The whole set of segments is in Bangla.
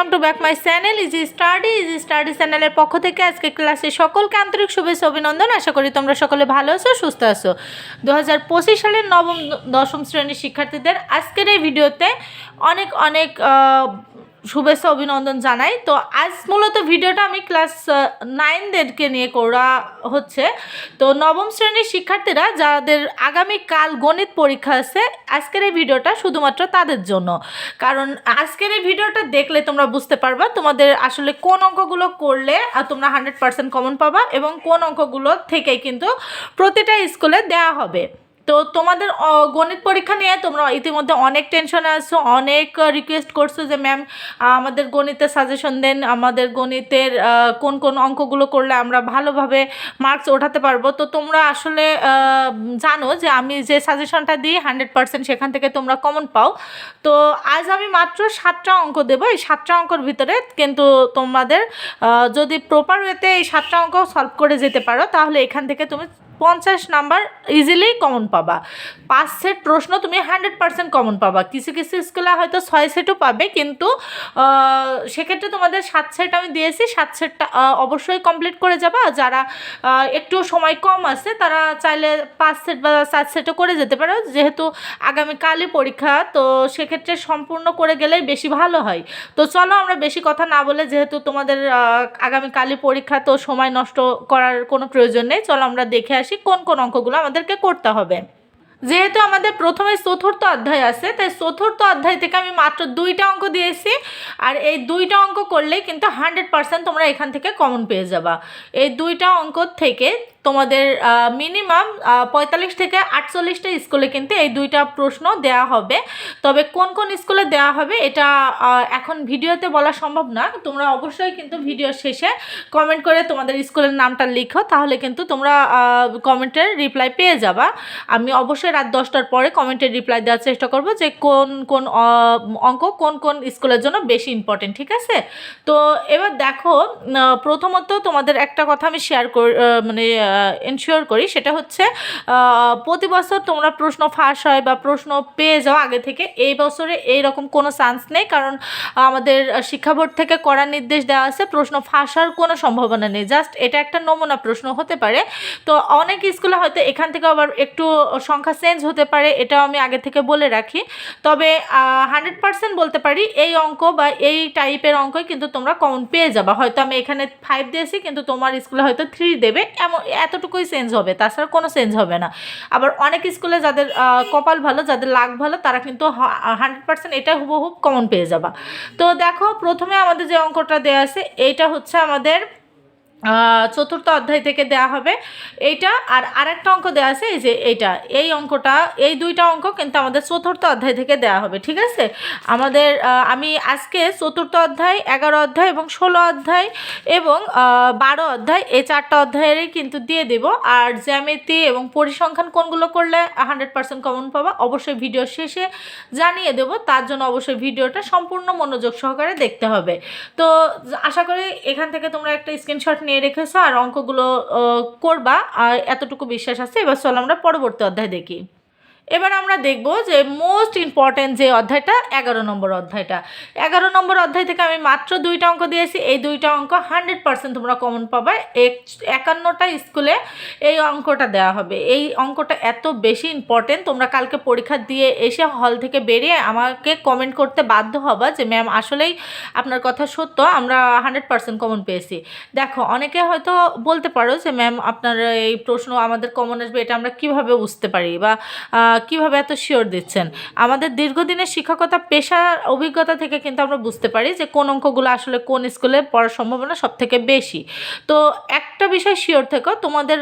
Welcome to back my channel easy study easy study চ্যানেলের পক্ষ থেকে আজকে ক্লাসে সকলকে আন্তরিক শুভেচ্ছা, অভিনন্দন। আশা করি তোমরা সকলে ভালো আছো, সুস্থ আছো। দু হাজার পঁচিশ সালের নবম, দশম শ্রেণির শিক্ষার্থীদের আজকের এই ভিডিওতে অনেক অনেক শুভেচ্ছা, অভিনন্দন জানাই। তো আজ মূলত ভিডিওটা আমি ক্লাস নাইনদেরকে নিয়ে করা হচ্ছে। তো নবম শ্রেণির শিক্ষার্থীরা, যাদের আগামীকাল গণিত পরীক্ষা আছে, আজকের এই ভিডিওটা শুধুমাত্র তাদের জন্য। কারণ আজকের এই ভিডিওটা দেখলে তোমরা বুঝতে পারবা তোমাদের আসলে কোন অঙ্কগুলো করলে তোমরা হান্ড্রেড পার্সেন্ট কমন পাবা এবং কোন অঙ্কগুলো থেকেই কিন্তু প্রতিটা স্কুলে দেওয়া হবে। তো তোমাদের গণিত পরীক্ষা নিয়ে তোমরা ইতিমধ্যে অনেক টেনশনে আছো, অনেক রিকোয়েস্ট করছ যে ম্যাম আমাদের গণিতের সাজেশন দেন, আমাদের গণিতের কোন কোন অঙ্কগুলো করলে আমরা ভালোভাবে মার্কস ওঠাতে পারব। তো তোমরা আসলে জানো যে, আমি যে সাজেশনটা দিই হান্ড্রেড পার্সেন্ট সেখান থেকে তোমরা কমন পাও। তো আজ আমি মাত্র সাতটা অঙ্ক দেবো। এই সাতটা অঙ্কর ভিতরে কিন্তু তোমাদের যদি প্রপার ওয়েতে এই সাতটা অঙ্ক সলভ করে যেতে পারো, তাহলে এখান থেকে তুমি পঞ্চাশ নাম্বার ইজিলি কমন পাবা। পাঁচ সেট প্রশ্ন তুমি হান্ড্রেড পার্সেন্ট কমন পাবা। কিছু কিছু স্কুলে হয়তো ছয় সেটও পাবে, কিন্তু সেক্ষেত্রে তোমাদের সাত সেট আমি দিয়েছি, সাত সেটটা অবশ্যই কমপ্লিট করে যাবা। যারা একটু সময় কম আছে, তারা চাইলে পাঁচ সেট বা সাত সেটও করে যেতে পারো। যেহেতু আগামীকালই পরীক্ষা, তো সেক্ষেত্রে সম্পূর্ণ করে গেলেই বেশি ভালো হয়। তো চলো আমরা বেশি কথা না বলে, যেহেতু তোমাদের আগামীকালই পরীক্ষা, তো সময় নষ্ট করার কোনো প্রয়োজন নেই, চলো আমরা দেখে আসি। কোন কোন অঙ্কগুলো আমাদেরকে করতে হবে। যেহেতু আমাদের প্রথমে চতুর্থ অধ্যায় আছে, তাই চতুর্থ অধ্যায় থেকে আমি মাত্র দুইটা অঙ্ক দিয়েছি। আর এই দুইটা অঙ্ক করলে কিন্তু হান্ড্রেড পার্সেন্ট তোমরা এখান থেকে কমন পেয়ে যাবা। এই দুইটা অঙ্ক থেকে তোমাদের মিনিমাম পঁয়তাল্লিশ থেকে আটচল্লিশটা স্কুলে কিন্তু এই দুইটা প্রশ্ন দেওয়া হবে। তবে কোন কোন স্কুলে দেওয়া হবে এটা এখন ভিডিওতে বলা সম্ভব না। তোমরা অবশ্যই কিন্তু ভিডিও শেষে কমেন্ট করে তোমাদের স্কুলের নামটা লিখো, তাহলে কিন্তু তোমরা কমেন্টের রিপ্লাই পেয়ে যাবা। আমি অবশ্যই রাত দশটার পরে কমেন্টের রিপ্লাই দেওয়ার চেষ্টা করব যে কোন কোন অঙ্ক কোন কোন স্কুলের জন্য বেশি ইম্পর্টেন্ট ঠিক আছে? তো এবার দেখো প্রথমত তোমাদের একটা কথা আমি শেয়ার করি মানে এনশিওর করি, সেটা হচ্ছে প্রতি বছর তোমরা প্রশ্ন ফাঁস হয় বা প্রশ্ন পেয়ে যাও আগে থেকে, এই বছরে এই রকম কোনো চান্স নেই, কারণ আমাদের শিক্ষা বোর্ড থেকে করার নির্দেশ দেওয়া আছে, প্রশ্ন ফাঁস হওয়ার কোনো সম্ভাবনা নেই জাস্ট এটা একটা নমুনা প্রশ্ন হতে পারে। তো অনেক স্কুলে হয়তো এখান থেকে আবার একটু সংখ্যা চেঞ্জ হতে পারে, এটাও আমি আগে থেকে বলে রাখি। তবে হান্ড্রেড পার্সেন্ট বলতে পারি, এই অঙ্ক বা এই টাইপের অঙ্কই কিন্তু তোমরা কমন পেয়ে যাবা। হয়তো আমি এখানে ফাইভ দিয়েছি, কিন্তু তোমার স্কুলে হয়তো থ্রি দেবে, এমন এতটুকুই চেঞ্জ হবে, তাছাড়া কোনো চেঞ্জ হবে না। আবার অনেক স্কুলে যাদের কপাল ভালো, যাদের লাগ ভালো, তারা কিন্তু হান্ড্রেড পার্সেন্ট এটা হুবহুব কমন পেয়ে যাবা। তো দেখো, প্রথমে আমাদের যে অঙ্কটা দেওয়া আছে, এইটা হচ্ছে আমাদের চতুর্থ অধ্যায় থেকে দেওয়া হবে এইটা। আর আরেকটা অঙ্ক দেওয়া আছে, এই যে এইটা। এই অঙ্কটা, এই দুইটা অঙ্ক কিন্তু আমাদের চতুর্থ অধ্যায় থেকে দেওয়া হবে, ঠিক আছে? আমাদের আমি আজকে চতুর্থ অধ্যায়, এগারো অধ্যায় এবং ষোলো অধ্যায় এবং বারো অধ্যায়, এই চারটা অধ্যায়েরই কিন্তু দিয়ে দেব। আর জ্যামিতি এবং পরিসংখ্যান কোনগুলো করলে হান্ড্রেড পার্সেন্ট কমন পাবা, অবশ্যই ভিডিও শেষে জানিয়ে দেবো। তার জন্য অবশ্যই ভিডিওটা সম্পূর্ণ মনোযোগ সহকারে দেখতে হবে। তো আশা করি এখান থেকে তোমরা একটা স্ক্রিনশট নিয়ে রেখেছো আর অঙ্কগুলো করবা, আর এতটুকু বিশ্বাস আছে। এবার চলো আমরা পরবর্তী অধ্যায় দেখি। এবার আমরা দেখব যে মোস্ট ইম্পর্ট্যান্ট যে অধ্যায়টা, এগারো নম্বর অধ্যায়টা। এগারো নম্বর অধ্যায় থেকে আমি মাত্র দুইটা অঙ্ক দিয়েছি। এই দুইটা অঙ্ক হান্ড্রেড পার্সেন্ট তোমরা কমন পাবে। এক- একান্নটা স্কুলে এই অঙ্কটা দেওয়া হবে। এই অঙ্কটা এত বেশি ইম্পর্টেন্ট তোমরা কালকে পরীক্ষা দিয়ে এসে হল থেকে বেরিয়ে আমাকে কমেন্ট করতে বাধ্য হবা যে ম্যাম আসলেই আপনার কথা সত্য, আমরা হান্ড্রেড পার্সেন্ট কমন পেয়েছি। দেখো, অনেকে হয়তো বলতে পারো যে ম্যাম আপনার এই প্রশ্ন আমাদের কমন আসবে, এটা আমরা কীভাবে বুঝতে পারি? বা কীভাবে এত শিওর দিচ্ছেন? আমাদের দীর্ঘদিনের শিক্ষকতা পেশার অভিজ্ঞতা থেকে কিন্তু আমরা বুঝতে পারি যে কোন অঙ্কগুলো আসলে কোন স্কুলে পড়ার সম্ভাবনা সব থেকে বেশি। তো একটা বিষয় শিওর থেকো তোমাদের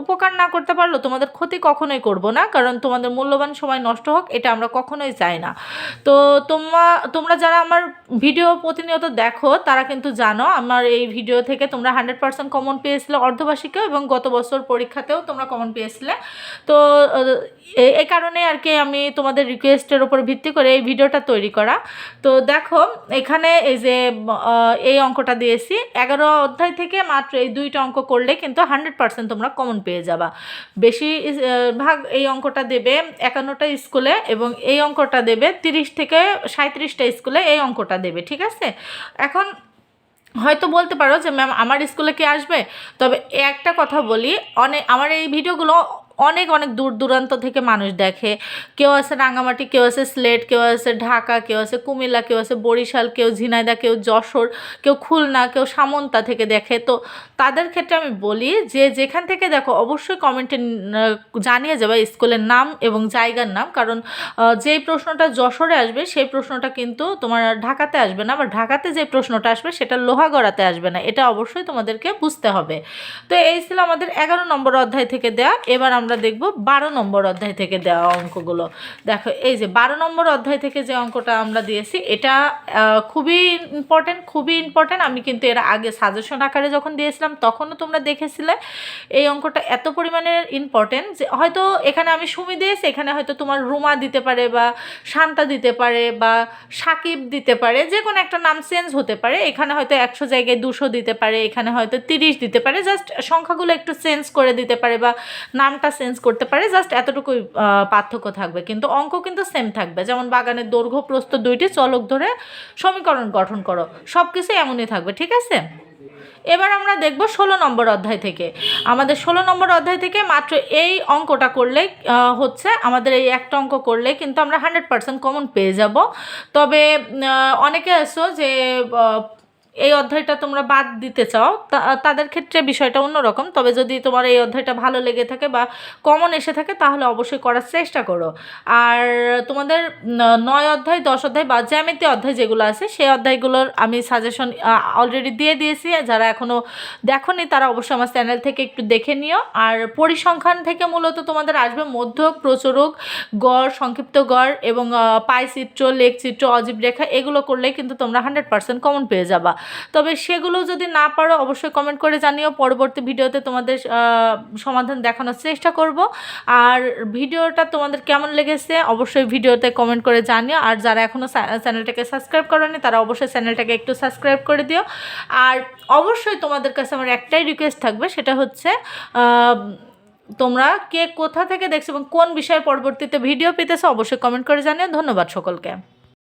উপকার না করতে পারলেও তোমাদের ক্ষতি কখনোই করব না, কারণ তোমাদের মূল্যবান সময় নষ্ট হোক, এটা আমরা কখনোই চাই না। তো তোমরা তোমরা যারা আমার ভিডিও প্রতিনিয়ত দেখো, তারা কিন্তু জানো আমার এই ভিডিও থেকে তোমরা হান্ড্রেড পার্সেন্ট কমন পেয়েছিলে অর্ধবার্ষিকেও এবং গত বছর পরীক্ষাতেও তোমরা কমন পেয়েছিলে। তো এই কারণে আর কি আমি তোমাদের রিকোয়েস্টের ওপর ভিত্তি করে এই ভিডিওটা তৈরি করা। তো দেখো, এখানে এই যে এই অঙ্কটা দিয়েছি। এগারো অধ্যায় থেকে মাত্র এই দুইটা অঙ্ক করলে কিন্তু হান্ড্রেড পার্সেন্ট তোমরা কমন পেয়ে যাবা। বেশি ভাগ এই অঙ্কটা দেবে একান্নটা স্কুলে এবং এই অঙ্কটা দেবে তিরিশ থেকে সাঁত্রিশটা স্কুলে এই অঙ্কটা দেবে, ঠিক আছে? এখন হয়তো বলতে পারো যে, ম্যাম, আমার স্কুলে কি আসবে? তবে একটা কথা বলি অনেক আমার এই ভিডিওগুলো অনেক অনেক দূর দূরান্ত থেকে মানুষ দেখে। কেউ আছে রাঙামাটি কেউ আছে স্লেট, কেউ আছে ঢাকা, কেউ আছে কুমিল্লা, কেউ আছে বরিশাল, কেউ ঝিনাইদা, কেউ যশোর, কেউ খুলনা, কেউ সামন্তা থেকে দেখে। তো তাদের ক্ষেত্রে আমি বলি যে, যেখান থেকে দেখো, অবশ্যই কমেন্টে জানিয়ে যাবে স্কুলের নাম এবং জায়গার নাম। কারণ যেই প্রশ্নটা যশোরে আসবে, সেই প্রশ্নটা কিন্তু তোমার ঢাকাতে আসবে না। বা ঢাকাতে যে প্রশ্নটা আসবে, সেটা লোহাগড়াতে আসবে না। এটা অবশ্যই তোমাদেরকে বুঝতে হবে। তো এই ছিল আমাদের এগারো নম্বর অধ্যায় থেকে দেওয়া এবার আমরা দেখব বারো নম্বর অধ্যায় থেকে দেওয়া অঙ্কগুলো। দেখো, এই যে বারো নম্বর অধ্যায় থেকে যে অঙ্কটা আমরা দিয়েছি, এটা খুবই ইম্পর্টেন্ট খুবই ইম্পর্টেন্ট আমি কিন্তু এর আগে সাজেশন আকারে যখন দিয়েছিলাম, তখনও তোমরা দেখেছিলে এই অঙ্কটা এত পরিমাণে ইম্পর্টেন্ট যে হয়তো এখানে আমি সুমি দিয়েছি, এখানে হয়তো তোমার রুমা দিতে পারে বা শান্তা দিতে পারে বা সাকিব দিতে পারে, যে কোনো একটা নাম চেঞ্জ হতে পারে। এখানে হয়তো একশো জায়গায় দুশো দিতে পারে, এখানে হয়তো তিরিশ দিতে পারে। জাস্ট সংখ্যাগুলো একটু চেঞ্জ করে দিতে পারে বা নামটা চেঞ্জ করতে পারে জাস্ট এতটুকুই পার্থক্য থাকবে। কিন্তু অঙ্ক কিন্তু সেম থাকবে। যেমন বাগানের দৈর্ঘ্য প্রস্থ দুইটি, চলক ধরে সমীকরণ গঠন করো। সব কিছু এমনই থাকবে, ঠিক আছে? এবার আমরা দেখব ষোলো নম্বর অধ্যায় থেকে। আমাদের ষোলো নম্বর অধ্যায় থেকে মাত্র এই অঙ্কটা করলে হচ্ছে আমাদের এই একটা অঙ্ক করলে কিন্তু আমরা হান্ড্রেড পার্সেন্ট কমন পেয়ে যাব। তবে অনেকে আছো যে এই অধ্যায়টা তোমরা বাদ দিতে চাও তাদের ক্ষেত্রে বিষয়টা অন্যরকম। তবে যদি তোমার এই অধ্যায়টা ভালো লেগে থাকে বা কমন এসে থাকে, তাহলে অবশ্যই করার চেষ্টা করো। আর তোমাদের নয় অধ্যায়, দশ অধ্যায় বা জ্যামিতি অধ্যায় যেগুলো আছে সেই অধ্যায়গুলোর আমি সাজেশন অলরেডি দিয়ে দিয়েছি। যারা এখনও দেখোনি, তারা অবশ্যই আমার চ্যানেল থেকে একটু দেখে নিও। আর পরিসংখ্যান থেকে মূলত তোমাদের আসবে মধ্যক, প্রচুরক, গড়, সংক্ষিপ্ত গড় এবং পাই চিত্র, লেখ চিত্র, অজীব রেখা, এগুলো করলেই কিন্তু তোমরা হান্ড্রেড পার্সেন্ট কমন পেয়ে যাবা। তবে সেগুলো যদি না পারো, অবশ্যই কমেন্ট করে জানিও। পরবর্তী ভিডিওতে তোমাদের সমাধান দেখানোর চেষ্টা করব। আর ভিডিওটা তোমাদের কেমন লেগেছে, অবশ্যই ভিডিওতে কমেন্ট করে জানিও। আর যারা এখনও চ্যানেলটাকে সাবস্ক্রাইব করোনি, তারা অবশ্যই চ্যানেলটাকে একটু সাবস্ক্রাইব করে দিও। আর অবশ্যই তোমাদের কাছে আমার একটাই রিকোয়েস্ট থাকবে, সেটা হচ্ছে তোমরা কে কোথা থেকে দেখছ এবং কোন বিষয়ে পরবর্তীতে ভিডিও পেতেছো, অবশ্যই কমেন্ট করে জানিও। ধন্যবাদ সকলকে।